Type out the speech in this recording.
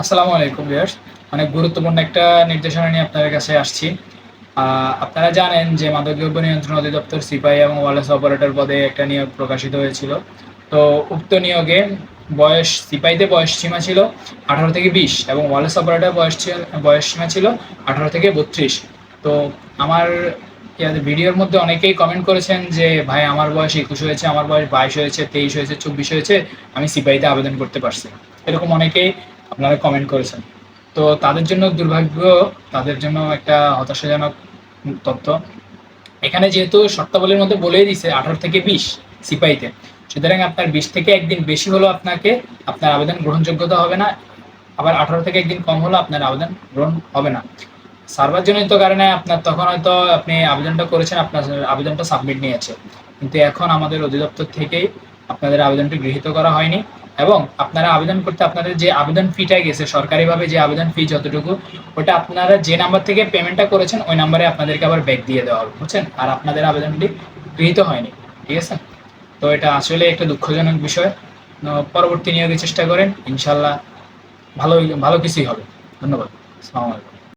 আসসালামু আলাইকুম ভিউয়ার্স। অনেক গুরুত্বপূর্ণ একটা নির্দেশনা নিয়ে আপনাদের কাছে আসছি। আপনারা জানেন যে মাদকদ্রব্য নিয়ন্ত্রণ অধিদপ্তর সিপাহী এবং ওয়ালেস অপারেটর পদে একটা নিয়োগ প্রকাশিত হয়েছিল। তো উক্ত নিয়োগে বয়স, সিপাহীতে বয়স সীমা ছিল আঠারো থেকে বিশ এবং ওয়ালেস অপারেটর বয়স বয়স সীমা ছিল আঠারো থেকে বত্রিশ। তো আমার ভিডিওর মধ্যে অনেকেই কমেন্ট করেছেন যে, ভাই, আমার বয়স একুশ হয়েছে, আমার বয়স বাইশ হয়েছে, তেইশ হয়েছে, চব্বিশ হয়েছে, আমি সিপাহীতে আবেদন করতে পারছি এরকম অনেকেই আপনারা কমেন্ট করেছেন। তো তাদের জন্য দুর্ভাগ্য, তাদের জন্য একটা হতাশাজনক তথ্য এখানে যেহেতু শর্তাবলীর মধ্যে বলেই দিছে আঠারো থেকে বিশ সিপাহীতে। সুতরাং আপনার বিশ থেকে একদিন বেশি হলেও আপনাকে, আপনার আবেদন গ্রহণযোগ্যতা হবে না। আবার আঠারো থেকে একদিন কম হলেও আপনার আবেদন গ্রহণ হবে না। সার্ভারজনিত কারণে আপনার তখন হয়তো আপনি আবেদনটা করেছেন, আপনার আবেদনটা সাবমিট নিয়েছে। কিন্তু এখন আমাদের অধিদপ্তর থেকেই আপনাদের আবেদনটি গৃহীত করা হয়নি। এবং আপনারা আবেদন করতে আপনাদের যে আবেদন ফিটা গেছে, সরকারিভাবে যে আবেদন ফি যতটুকু, ওটা আপনারা যে নাম্বার থেকে পেমেন্টটা করেছেন, ওই নাম্বারে আপনাদেরকে আবার ব্যাক দিয়ে দেওয়া হবে, বুঝছেন? আর আপনাদের আবেদনটি গৃহীত হয়নি, ঠিক আছে? তো এটা আসলে একটা দুঃখজনক বিষয়। পরবর্তী নিয়োগের চেষ্টা করেন, ইনশাল্লাহ ভালো ভালো কিছুই হবে। ধন্যবাদ। আসসালামু আলাইকুম।